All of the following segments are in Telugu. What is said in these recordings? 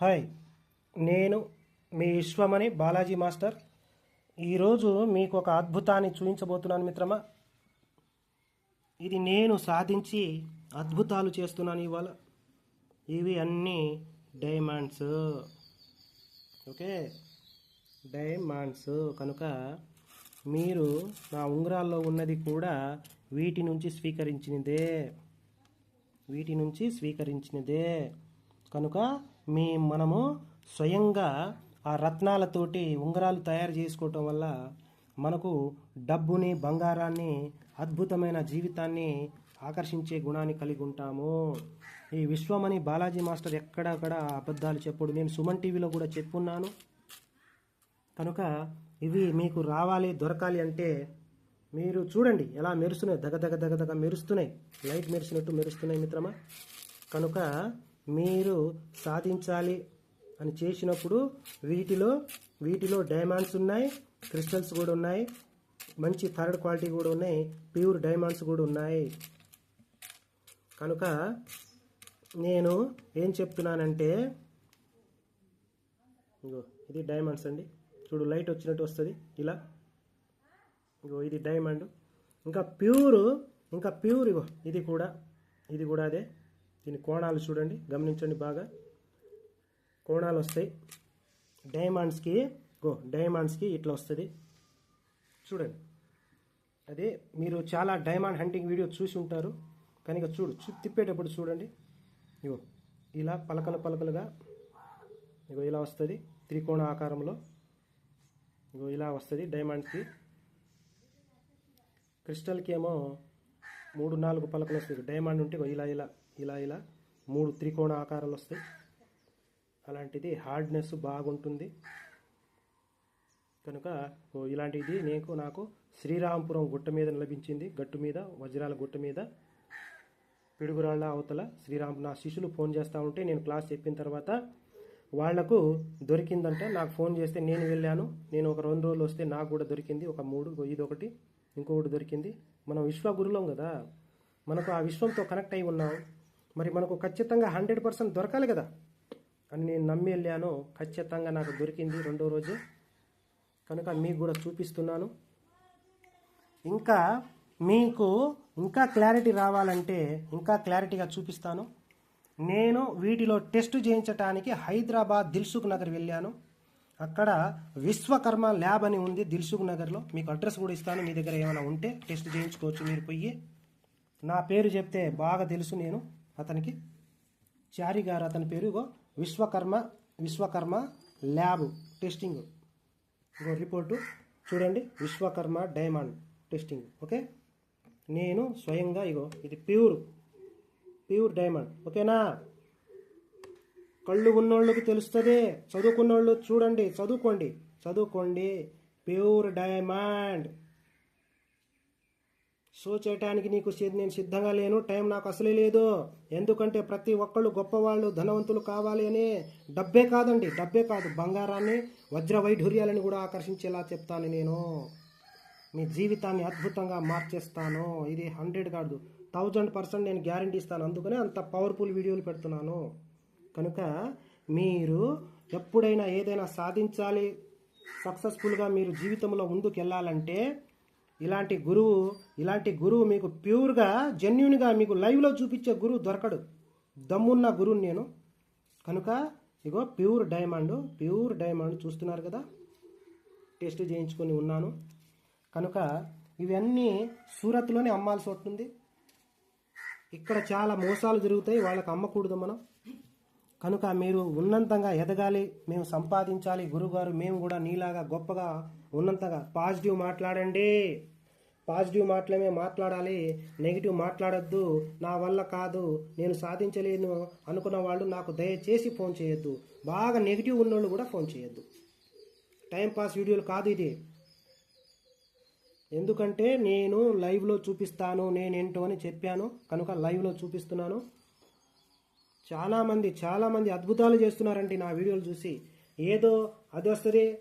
హాయ్ నేను మీ విశ్వమణి బాలాజీ మాస్టర్. ఈరోజు మీకు ఒక అద్భుతాన్ని చూపించబోతున్నాను మిత్రమా? ఇది నేను సాధించి అద్భుతాలు చేస్తున్నాను ఇవాళ. ఇవి అన్నీ డైమండ్స్. ఓకే? డైమండ్స్. కనుక మీరు నా ఉంగరాల్లో ఉన్నది కూడా వీటి నుంచి స్వీకరించినదే. వీటి నుంచి స్వీకరించినదే. కనుక మీ మనము స్వయంగా ఆ రత్నాలతోటి ఉంగరాలు తయారు చేసుకోవటం వల్ల మనకు డబ్బుని బంగారాన్ని అద్భుతమైన జీవితాన్ని ఆకర్షించే గుణాన్ని కలిగి ఉంటాము. ఈ విశ్వమని బాలాజీ మాస్టర్ ఎక్కడక్కడ అబద్ధాలు చెప్పుడు. నేను సుమన్ టీవీలో కూడా చెప్పున్నాను. కనుక ఇవి మీకు రావాలి దొరకాలి అంటే మీరు చూడండి ఎలా మెరుస్తున్నాయి. దగ దగ దగ దగ మెరుస్తున్నాయి. లైట్ మెరిసినట్టు మెరుస్తున్నాయి మిత్రమా. కనుక మీరు సాధించాలి అని చేసినప్పుడు వీటిలో వీటిలో డైమండ్స్ ఉన్నాయి క్రిస్టల్స్ కూడా ఉన్నాయి మంచి థర్డ్ క్వాలిటీ కూడా ఉన్నాయి ప్యూర్ డైమండ్స్ కూడా ఉన్నాయి. కనుక నేను ఏం చెప్తున్నానంటే ఇగో ఇది డైమండ్స్ అండి. చూడు లైట్ వచ్చినట్టు వస్తుంది ఇలా. ఇగో ఇది డైమండ్ ఇంకా ప్యూర్ ఇంకా ప్యూర్ ఇగో ఇది కూడా ఇది కూడా అదే. దీని కోణాలు చూడండి. గమనించండి బాగా. కోణాలు వస్తాయి. డైమండ్స్కి గో డైమండ్స్కి ఇట్లా వస్తుంది. చూడండి. అదే మీరు చాలా డైమండ్ హంటింగ్ వీడియో చూసి ఉంటారు. కనుక చూడు చూ తిప్పేటప్పుడు చూడండి. ఇగో ఇలా పలకలు పలకలుగా ఇగో ఇలా వస్తుంది. త్రికోణ ఆకారంలో. ఇగో ఇలా వస్తుంది డైమండ్కి క్రిస్టల్కి ఏమో మూడు నాలుగు పలకలు వస్తుంది. డైమండ్ ఉంటే ఇగో ఇలా ఇలా. ఇలా ఇలా మూడు త్రికోణ ఆకారాలు వస్తాయి. అలాంటిది హార్డ్నెస్ బాగుంటుంది. కనుక ఇలాంటిది నీకు నాకు శ్రీరాంపురం గుట్ట మీద లభించింది గట్టు మీద వజ్రాల గుట్ట మీద. పిడుగురాళ్ళ అవతల శ్రీరామ్ నా శిష్యులు ఫోన్ చేస్తూ ఉంటే నేను క్లాస్ చెప్పిన తర్వాత వాళ్ళకు దొరికిందంటే నాకు ఫోన్ చేస్తే నేను వెళ్ళాను. నేను ఒక రెండు రోజులు వస్తే నాకు కూడా దొరికింది. ఒక మూడు ఇది ఒకటి ఇంకొకటి దొరికింది. మనం విశ్వగురులం కదా. మనకు ఆ విశ్వంతో కనెక్ట్ అయి ఉన్నాం. మరి మనకు ఖచ్చితంగా హండ్రెడ్ పర్సెంట్ దొరకాలి కదా. అని నేను నమ్మి వెళ్ళాను ఖచ్చితంగా నాకు దొరికింది రెండో రోజు. కనుక మీకు కూడా చూపిస్తున్నాను. ఇంకా మీకు ఇంకా క్లారిటీ రావాలంటే ఇంకా క్లారిటీగా చూపిస్తాను. నేను వీటిలో టెస్ట్ చేయించడానికి హైదరాబాద్ దిల్సుఖ్ నగర్ వెళ్ళాను. అక్కడ విశ్వకర్మ ల్యాబ్ అని ఉంది దిల్సుఖ్ నగర్లో. మీకు అడ్రస్ కూడా ఇస్తాను. మీ దగ్గర ఏమైనా ఉంటే టెస్ట్ చేయించుకోవచ్చు మీరు పోయి. నా పేరు చెప్తే బాగా తెలుసు నేను. అతనికి చారి గారు అతని పేరు ఇగో విశ్వకర్మ విశ్వకర్మ ల్యాబ్ టెస్టింగ్. ఇగో రిపోర్టు చూడండి విశ్వకర్మ డైమండ్ టెస్టింగ్. ఓకే? నేను స్వయంగా ఇగో ఇది ప్యూర్ ప్యూర్ డైమండ్. ఓకేనా? కళ్ళు ఉన్నోళ్ళకి తెలుస్తుంది చదువుకున్నోళ్ళు చూడండి చదువుకోండి. చదువుకోండి ప్యూర్ డైమండ్. షో చేయటానికి నీకు నేను సిద్ధంగా లేను. టైం నాకు అసలే లేదు. ఎందుకంటే ప్రతి ఒక్కళ్ళు గొప్పవాళ్ళు ధనవంతులు కావాలి అని డబ్బే కాదండి. డబ్బే కాదు. బంగారాన్ని వజ్ర వైఢూర్యాలని కూడా ఆకర్షించేలా చెప్తాను నేను. మీ జీవితాన్ని అద్భుతంగా మార్చేస్తాను. ఇది హండ్రెడ్ కాదు. థౌజండ్ పర్సెంట్ నేను గ్యారంటీ ఇస్తాను. అందుకనే అంత పవర్ఫుల్ వీడియోలు పెడుతున్నాను. కనుక మీరు ఎప్పుడైనా ఏదైనా సాధించాలి సక్సెస్ఫుల్గా మీరు జీవితంలో ముందుకు వెళ్ళాలంటే ఇలాంటి గురువు ఇలాంటి గురువు మీకు ప్యూర్గా జెన్యున్గా మీకు లైవ్లో చూపించే గురువు దొరకడు. దమ్మున్న గురువుని నేను. కనుక ఇగో ప్యూర్ డైమండ్ ప్యూర్ డైమండ్ చూస్తున్నారు కదా? టెస్ట్ చేయించుకొని ఉన్నాను. కనుక ఇవన్నీ సూరత్లోనే అమ్మాల్సి వస్తుంది. ఇక్కడ చాలా మోసాలు జరుగుతాయి. వాళ్ళకి అమ్మకూడదు మనం. కనుక మీరు ఉన్నంతంగా ఎదగాలి మేము సంపాదించాలి. గురుగారు మేము కూడా నీలాగా గొప్పగా ఉన్నంతగా పాజిటివ్ మాట్లాడండి. పాజిటివ్ మాటలమే మాట్లాడాలి. నెగిటివ్ మాట్లాడొద్దు. నా వల్ల కాదు. నేను సాధించలేను అనుకున్న వాళ్ళు నాకు దయచేసి ఫోన్ చేయొద్దు. బాగా నెగిటివ్ ఉన్నోళ్ళు కూడా ఫోన్ చేయొద్దు. టైంపాస్ వీడియోలు కాదు ఇది. ఎందుకంటే నేను లైవ్లో చూపిస్తాను. నేనేంటో అని చెప్పాను. కనుక లైవ్లో చూపిస్తున్నాను. చాలామంది చాలామంది అద్భుతాలు చేస్తున్నారండి నా వీడియోలు చూసి. ఏదో అది వస్తుంది.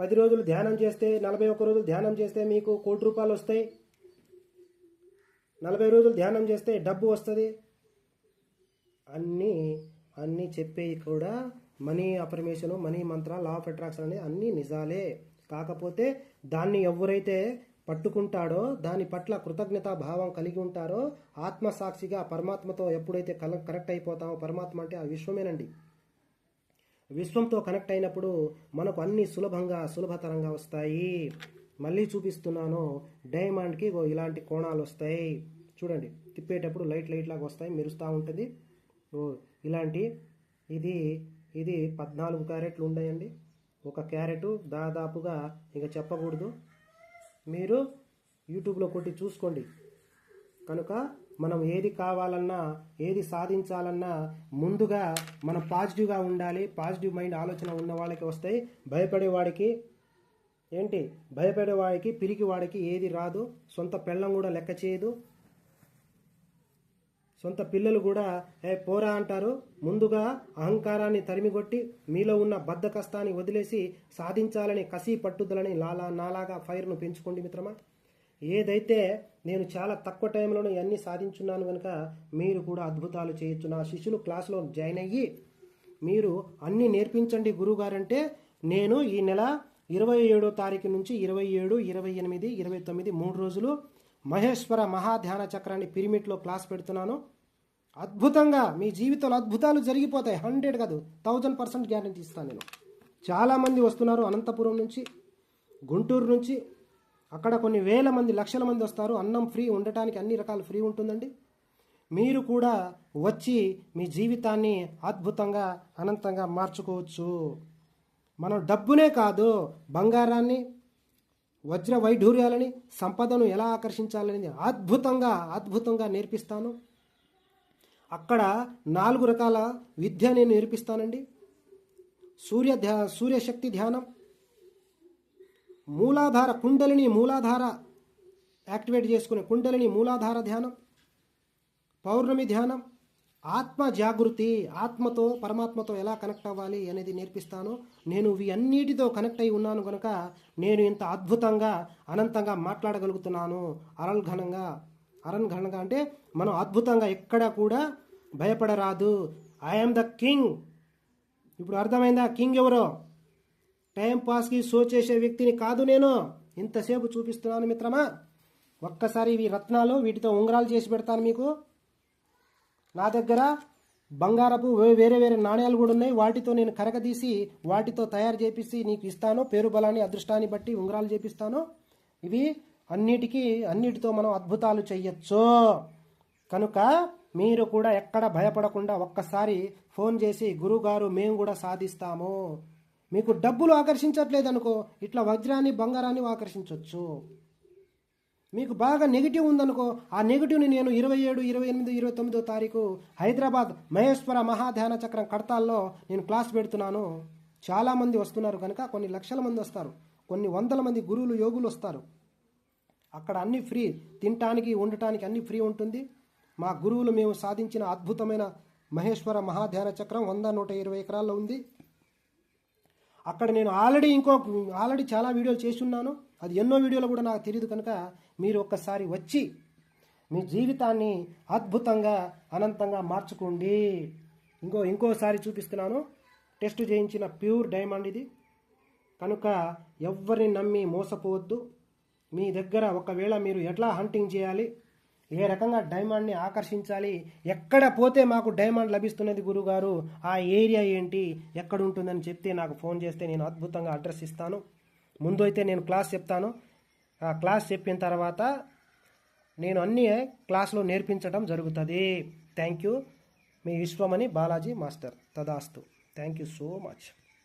పది రోజులు ధ్యానం చేస్తే నలభై ఒక్క రోజులు ధ్యానం చేస్తే మీకు కోటి రూపాయలు వస్తాయి. నలభై రోజులు ధ్యానం చేస్తే డబ్బు వస్తుంది. అన్నీ అన్నీ చెప్పేవి కూడా money అఫర్మేషను money Mantra law of attraction అనేది అన్నీ నిజాలే. కాకపోతే దాన్ని ఎవరైతే పట్టుకుంటాడో దాని పట్ల కృతజ్ఞతా భావం కలిగి ఉంటారో ఆత్మసాక్షిగా పరమాత్మతో ఎప్పుడైతే కల కనెక్ట్ అయిపోతామో పరమాత్మ అంటే ఆ విశ్వమేనండి. విశ్వంతో కనెక్ట్ అయినప్పుడు మనకు అన్ని సులభంగా సులభతరంగా వస్తాయి. మళ్ళీ చూపిస్తున్నాను డైమండ్కి ఇలాంటి కోణాలు వస్తాయి. చూడండి తిప్పేటప్పుడు లైట్ లైట్ లాగా వస్తాయి మెరుస్తూ ఉంటుంది. ఓ ఇలాంటి ఇది ఇది పద్నాలుగు క్యారెట్లు ఉన్నాయండి. ఒక క్యారెట్ దాదాపుగా ఇంకా చెప్పకూడదు. మీరు యూట్యూబ్లో కొట్టి చూసుకోండి. కనుక మనం ఏది కావాలన్నా ఏది సాధించాలన్నా ముందుగా మనం పాజిటివ్గా ఉండాలి. పాజిటివ్ మైండ్ ఆలోచన ఉన్న వాళ్ళకి వస్తాయి. భయపడేవాడికి ఏంటి? భయపడేవాడికి పిరికి వాడికి ఏది రాదు. సొంత పెళ్ళం కూడా లెక్క చేయదు. సొంత పిల్లలు కూడా ఏ పోరా అంటారు. ముందుగా అహంకారాన్ని తరిమిగొట్టి మీలో ఉన్న బద్ధకస్తాన్ని వదిలేసి సాధించాలని కసి పట్టుదలని లాలా నాలాగా ఫైర్ను పెంచుకోండి మిత్రమా. ఏదైతే నేను చాలా తక్కువ టైంలోనే అన్నీ సాధించున్నాను కనుక మీరు కూడా అద్భుతాలు చేయొచ్చు. నా శిష్యులు క్లాస్లో జాయిన్ అయ్యి మీరు అన్నీ నేర్పించండి గురువుగారంటే నేను ఈ నెల ఇరవై ఏడో తారీఖు నుంచి ఇరవై ఏడు ఇరవై ఎనిమిది ఇరవై తొమ్మిది మూడు రోజులు మహేశ్వర మహాధ్యాన చక్రాన్ని పిరమిడ్లో క్లాస్ పెడుతున్నాను. అద్భుతంగా మీ జీవితంలో అద్భుతాలు జరిగిపోతాయి. హండ్రెడ్ కాదు థౌజండ్ పర్సెంట్ గ్యారంటీ ఇస్తాను నేను. చాలామంది వస్తున్నారు అనంతపురం నుంచి గుంటూరు నుంచి. అక్కడ కొన్ని వేల మంది లక్షల మంది వస్తారు. అన్నం ఫ్రీ ఉండటానికి అన్ని రకాల ఫ్రీ ఉంటుందండి. మీరు కూడా వచ్చి మీ జీవితాన్ని అద్భుతంగా అనంతంగా మార్చుకోవచ్చు. మనం డబ్బునే కాదు బంగారాన్ని వజ్ర వైఢూర్యాలని సంపదను ఎలా ఆకర్షించాలని అద్భుతంగా అద్భుతంగా నేర్పిస్తాను. అక్కడ నాలుగు రకాల విద్య నేను నేర్పిస్తానండి. సూర్య ధ్యా సూర్యశక్తి ధ్యానం మూలాధార కుండలిని మూలాధార యాక్టివేట్ చేసుకునే కుండలిని మూలాధార ధ్యానం పౌర్ణమి ధ్యానం ఆత్మ జాగృతి ఆత్మతో పరమాత్మతో ఎలా కనెక్ట్ అవ్వాలి అనేది నేర్పిస్తాను. నేను ఇవి అన్నిటితో కనెక్ట్ అయి ఉన్నాను కనుక నేను ఇంత అద్భుతంగా అనంతంగా మాట్లాడగలుగుతున్నాను. అరల్ఘనంగా అరణఘనంగా అంటే మనం అద్భుతంగా ఎక్కడ కూడా భయపడరాదు. ఐఎమ్ ద కింగ్ ఇప్పుడు అర్థమైందా? కింగ్ ఎవరో? టైం పాస్కి షో చేసే వ్యక్తిని కాదు నేను. ఇంతసేపు చూపిస్తున్నాను మిత్రమా? ఒక్కసారి ఇవి రత్నాలు వీటితో ఉంగరాలు చేసి పెడతాను మీకు. నా దగ్గర బంగారపు వే- వేరే వేరే నాణ్యాలు కూడా ఉన్నాయి. వాటితో నేను కరగదీసి వాటితో తయారు చేపిసి నీకు ఇస్తాను. పేరు బలాన్ని అదృష్టాన్ని బట్టి ఉంగరాలు చేపిస్తాను. ఇవి అన్నిటికీ అన్నిటితో మనం అద్భుతాలు చెయ్యొచ్చు. కనుక మీరు కూడా ఎక్కడ భయపడకుండా ఒక్కసారి ఫోన్ చేసి గురుగారు మేము కూడా సాధిస్తాము. మీకు డబ్బులు ఆకర్షించట్లేదనుకో ఇట్లా వజ్రాన్ని బంగారాన్ని ఆకర్షించవచ్చు మీకు బాగా నెగిటివ్ ఉందనుకో ఆ నెగిటివ్ని నేను ఇరవై ఏడు ఇరవై ఎనిమిది ఇరవై తొమ్మిదో తారీఖు హైదరాబాద్ మహేశ్వర మహాధ్యాన చక్రం కడతాల్లో నేను క్లాస్ పెడుతున్నాను. చాలామంది వస్తున్నారు కనుక కొన్ని లక్షల మంది వస్తారు. కొన్ని వందల మంది గురువులు యోగులు వస్తారు. అక్కడ అన్ని ఫ్రీ తినటానికి ఉండటానికి అన్ని ఫ్రీ ఉంటుంది. మా గురువులు మేము సాధించిన అద్భుతమైన మహేశ్వర మహాధ్యాన చక్రం వంద నూట ఇరవై ఎకరాల్లో ఉంది. అక్కడ నేను ఆల్రెడీ ఇంకో ఆల్రెడీ చాలా వీడియోలు చేసి ఉన్నాను. అది ఎన్నో వీడియోలు కూడా నాకు తెలియదు కనుక మీరు ఒక్కసారి వచ్చి మీ జీవితాన్ని అద్భుతంగా అనంతంగా మార్చుకోండి. ఇంకో ఇంకోసారి చూపిస్తున్నాను. టెస్ట్ చేయించిన ప్యూర్ డైమండ్ ఇది. కనుక ఎవరిని నమ్మి మోసపోవద్దు. మీ దగ్గర ఒకవేళ మీరు ఎట్లా హంటింగ్ చేయాలి? ఏ రకంగా డైమండ్ని ఆకర్షించాలి? ఎక్కడ పోతే మాకు డైమండ్ లభిస్తున్నది గురుగారు? ఆ ఏరియా ఏంటి? ఎక్కడ ఉంటుందని చెప్తే నాకు ఫోన్ చేస్తే నేను అద్భుతంగా అడ్రస్ ఇస్తాను. ముందు అయితే నేను క్లాస్ చెప్తాను. ఆ క్లాస్ చెప్పిన తర్వాత నేను అన్నీ క్లాస్లో నేర్పించడం జరుగుతుంది. థ్యాంక్ యూ మీ విశ్వమణి బాలాజీ మాస్టర్. తదాస్తు. Thank you so much.